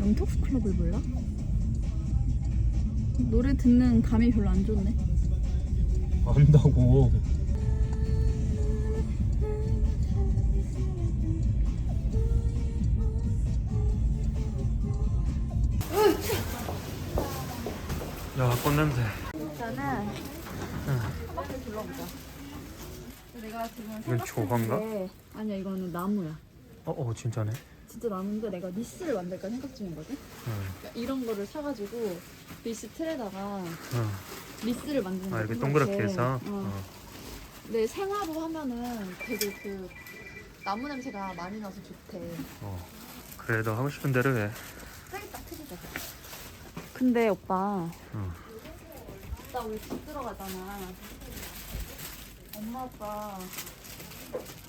영턱스 클럽을 몰라? 노래 듣는 감이 별로 안 좋네. 안다고. 야, 꽃냄새. 일단은 한 바퀴 둘러보자. 내가 지금 이건 생각한 조화인가? 게 아니야 이거는 나무야. 어, 어, 진짜네. 진짜 나무인데 내가 니스를 만들까 생각 중이거든. 응, 그러니까 이런 거를 사가지고 리스 틀에다가 응. 리스를 만드는 아, 거 이렇게 생각해. 동그랗게 해서. 어. 어. 근데 생화로 하면은 되게 그 나무 냄새가 많이 나서 좋대. 어. 그래도 하고 싶은 대로 해. 딱 틀리자. 근데 오빠, 응. 나 우리 집 들어가잖아. 엄마 아빠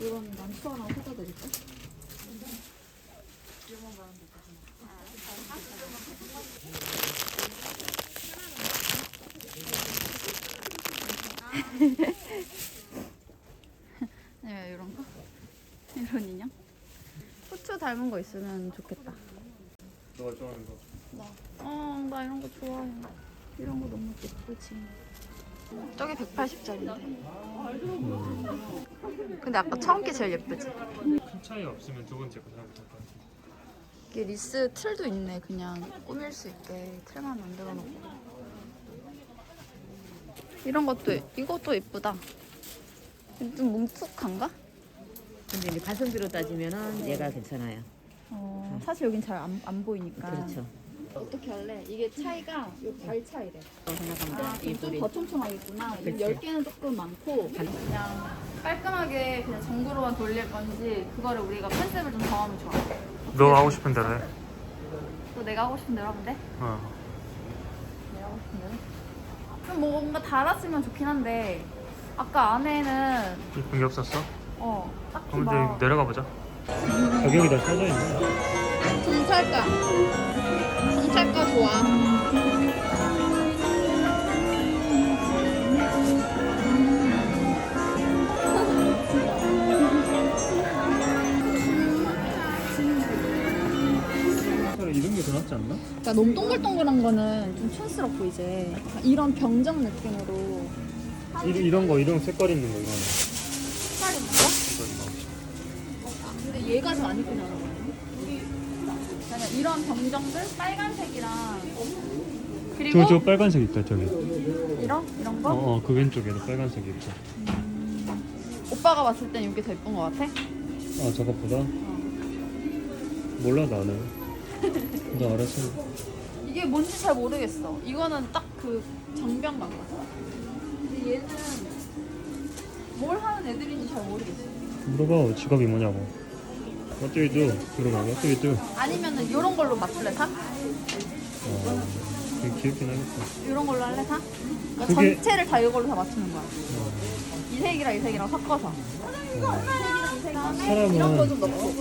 이런 난초 하나 사다 드릴까? 네, 이런 거? 이런 인형? 후추 닮은 거 있으면 좋겠다. 너가 좋아하는 거. 어, 나 이런 거 좋아해. 이런 거 너무 예쁘지. 저게 180짜리인데. 근데 아까 처음 게 제일 예쁘지? 큰 차이 없으면 두 번째 거 사면 될것 같아. 이게 리스 틀도 있네. 그냥 꾸밀 수 있게 틀만 만들어 놓고. 이런 것도 이것도 예쁘다. 좀 뭉툭한가? 근데 이제 가성비로 따지면은 얘가 괜찮아요. 어, 사실 여긴 잘 안 안 보이니까. 그렇죠. 어떻게 할래? 이게 차이가 요발 차이래. 아, 돼. 이 좀. 더 촘촘하겠구나. 그치. 10개는 조금 많고 그냥 깔끔하게 그냥 전구로만 돌릴 건지 그거를 우리가 컨셉을 좀 정하면 좋아. 너가 하고 싶은 대로 해. 또 내가 하고 싶은 대로 하면 돼? 어. 내가 하고 싶은 대로? 좀 뭔가 달았으면 좋긴 한데 아까 안에는 이쁜 게 없었어? 어 딱히 그럼 막 이제 내려가 보자. 가격이 다 써져 있네. 정찰가 정찰가 좋아 이런 게 더 낫지 않나? 그러니까 너무 동글동글한 거는 좀 촌스럽고 이제 이런 병정 느낌으로 이런, 이런 거, 이런 색깔 있는 거, 이거는. 색깔 있는 거? 근데 얘가 좀안 이쁘잖아. 이런 병정들 빨간색이랑 그리고 저, 저 빨간색 있다, 저기. 이런 이런 거 어, 어, 그 왼쪽에도 빨간색이 있고. 오빠가 봤을 땐 이게 더 예쁜 거 같아? 아, 저것보다? 몰라, 나는. 나 알았어. 이게 뭔지 잘 모르겠어. 이거는 딱 그 정병 같아. 근데 얘는 뭘 하는 애들인지 잘 모르겠어. 물어봐, 직업이 뭐냐고. What do you do? 물어봐, what do you do? 아니면은 이런 걸로 맞출래 사? 어, 되게 귀엽긴 하겠다. 이런 걸로 할래 사? 그러니까 그게- 전체를 다 이걸로 다 맞추는 거야. 어, 이 색이랑 이 색이랑 섞어서. 이런 거좀 넣고.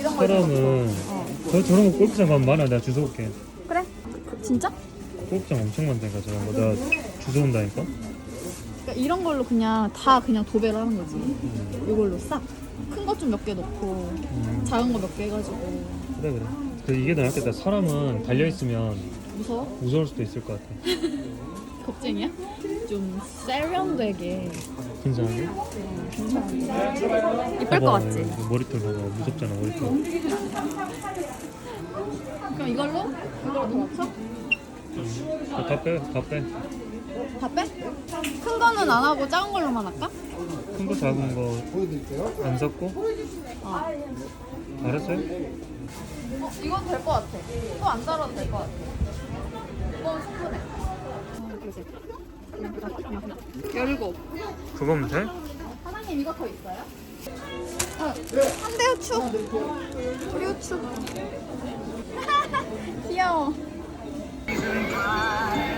이런 거 좀 넣고. 사람은 어. 저, 저런 거 골프장 가면 많아. 내가 주워 올게. 그래? 진짜? 골프장 엄청 많다니까 저런 거. 내가 주워 온다니까. 그러니까 이런 걸로 그냥 다 그냥 도배를 하는 거지. 이걸로 싹. 큰것좀 몇 개 넣고 음, 작은 거 몇 개 해가지고 그래 그래. 그 이게 더 낫겠다. 사람은 달려 있으면 무서워? 무서울 수도 있을 것 같아. 겁쟁이야? 좀 세련되게 근사하게. 괜찮은데 이쁠 것 봐봐, 같지? 이거 머리털 봐봐. 무섭잖아 머리털. 그럼 이걸로? 이걸로 더 맞춰? 어, 다 빼, 다 빼. 다 빼? 큰 거는 안 하고 작은 걸로만 할까? 큰 거 작은 거 안 섞고. 어, 알았어요? 어 이건 될 것 같아 또안 달아도 될 것 같아 이건 충분해 열고 그거면 돼? 사장님 이거 더 있어요? 어, 한대 후추 우리 후추 귀여워 아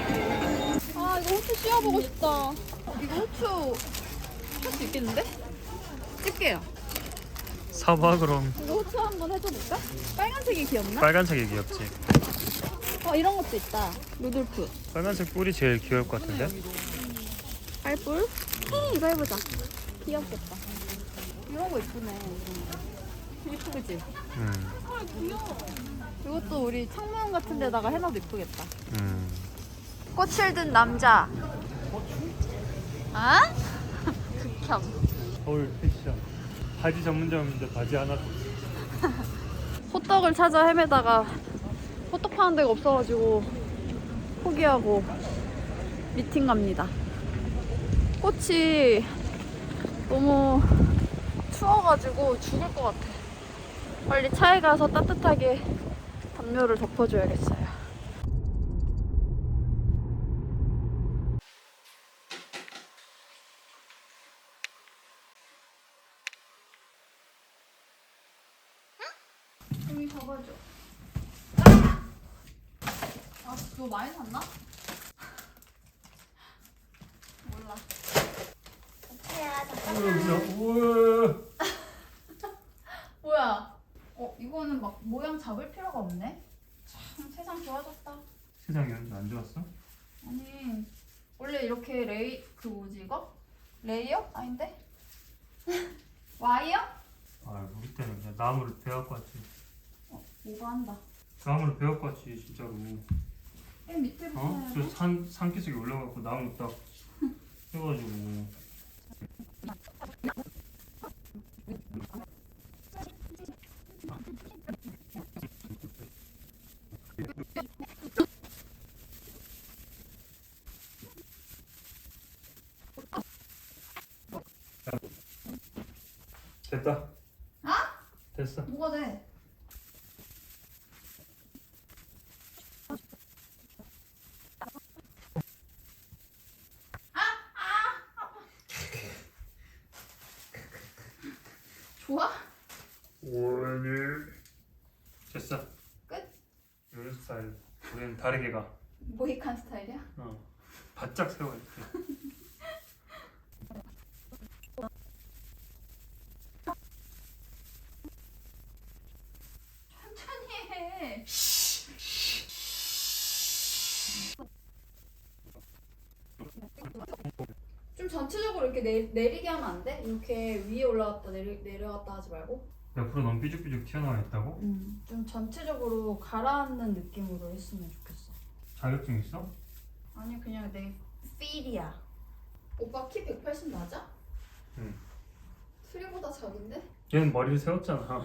이거 후추 씌워보고 싶다 이거 후추 할 수 있겠는데? 찍게요 사봐 그럼. 이거 후추 한번 해줘볼까? 빨간색이 귀엽나? 빨간색이 귀엽지. 어 이런 것도 있다 루돌프 빨간색 뿔이 제일 귀여울 것 같은데? 빨뿔? 히, 이거 해보자 귀엽겠다 이런 거 이쁘네. 이쁘지? 음. 이것도 우리 창문 같은 데다가 해놔도 이쁘겠다. 음. 꽃을 든 남자. 아? 극혐. 서울 패션. 바지 전문점인데 바지 하나. 호떡을 찾아 헤매다가 호떡 파는 데가 없어가지고 포기하고 미팅 갑니다. 꽃이 너무 추워가지고 죽을 것 같아. 빨리 차에 가서 따뜻하게 담요를 덮어줘야겠어요. 여기 잡아줘. 아, 너 많이 샀나? 몰라. 우와. 뭐야? 어, 이거는 막 모양 잡을 필요가 없네. 참 세상 좋아졌다. 세상이 안 좋았어? 아니 원래 이렇게 레이 그 뭐지 이거? 레이어? 아닌데? 와이어? 아 우리 때는 그냥 나무를 베어갖고 왔지. 어, 뭐가 한다. 나무를 베어갖고 왔지 진짜로. 맨 밑에부터 어? 저산 산기슭에 올라가고 나무 딱 해가지고. 됐다. 아? 됐어. 뭐가 돼? 아! 아! 아파. 좋아? 오늘 됐어. 끝? 이런 스타일. 우리는 다르게 가. 모히칸 스타일이야? 어. 바짝 세워 이렇게. 천천히 해. 좀 전체적으로 이렇게 내, 내리게 하면 안 돼? 이렇게 위에 올라갔다 내리, 내려갔다 하지 말고 옆으로 너무 삐죽삐죽 튀어나와 있다고? 음, 좀 전체적으로 가라앉는 느낌으로 했으면 좋겠어 자격증 있어? 아니 그냥 내 필이야 오빠 키 180 맞아? 응. 트리보다 작은데? 얘는 머리를 세웠잖아.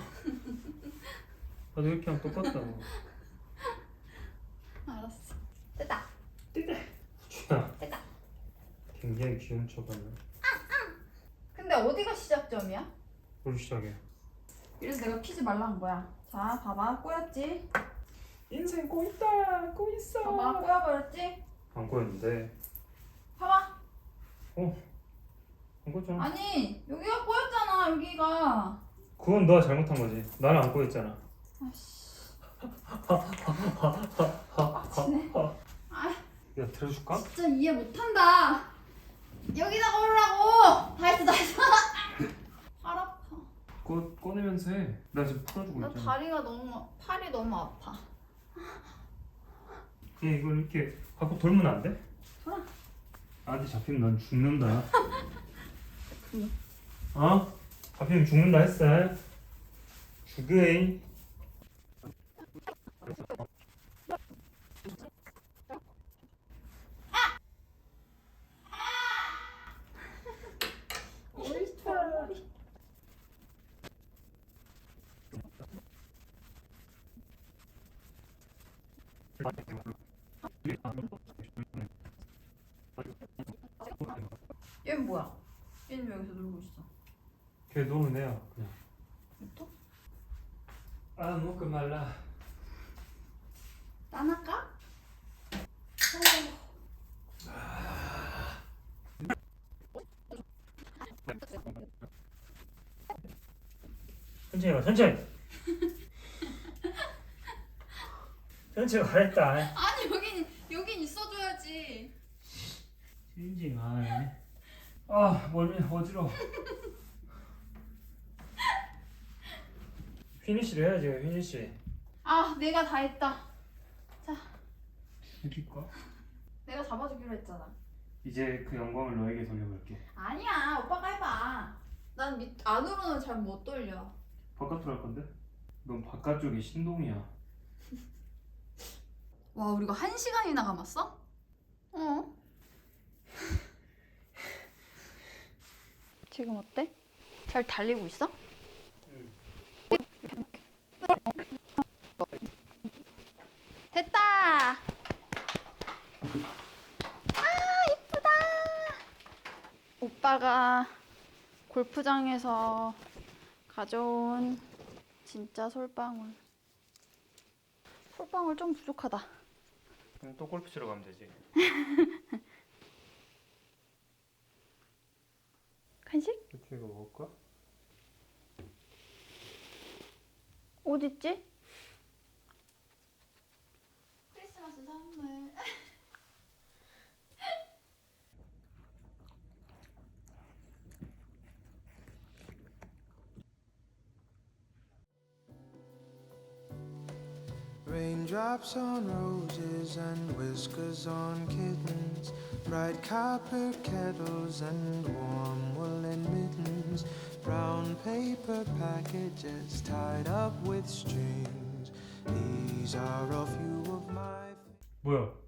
나도 이렇게 하면 똑같다고. 알았어 됐다 주야. 됐다 굉장히 귀여운 척하네. 근데 어디가 시작점이야? 뭘 시작해? 그래서 내가 피지 말라는 거야 자 봐봐 꼬였지? 인생 꼬있다, 꼬있어. 봐봐 꼬여버렸지? 안 꼬였는데. 봐봐 안 꼬였잖아. 아니 여기가 꼬였잖아 여기가 그건 너가 잘못한 거지. 나는 안 꼬였잖아. 아씨 빡치네 아야 들어줄까? 진짜 이해 못한다 여기다 걸으라고 다 했어 다 했어 팔 아파 꺼 꺼내면서 해. 나 지금 풀어주고 나 있잖아. 다리가 너무 팔이 너무 아파 그냥 이걸 이렇게 갖고 돌면 안 돼? 돌아. 나한테 잡히면 넌 죽는다. 어? 잡히면 죽는다 했어. 죽으이. 옳지 얘는 뭐야? 얘는 왜 여기서 놀고 있어? 걔 노는 애야 그냥. 또? 아 먹고 말라. 따날까? 천천히 가 천천히. 천천히 가랬다. 아니 여긴 여긴 있어줘야지. 가. 아 멀미 어지러. 피니시를 해야지 피니시. 아 내가 다 했다. 죽일까? 내가 잡아주기로 했잖아. 이제 그 영광을 너에게 돌려볼게. 아니야 오빠가 해봐. 난 밑 안으로는 잘 못 돌려. 바깥으로 할 건데? 넌 바깥쪽이 신동이야. 와, 우리 이거 한 시간이나 감았어? 어. 지금 어때? 잘 달리고 있어? 됐다! 아, 이쁘다! 오빠가 골프장에서 가져온 진짜 솔방울. 솔방울 좀 부족하다. 그럼 또 골프 치러 가면 되지. 간식? 그치 이거 먹을까? 어디 있지? Raindrops on roses and whiskers on kittens, bright copper kettles and warm woolen mittens, brown paper packages tied up with strings. These are a few of my. 뭐야?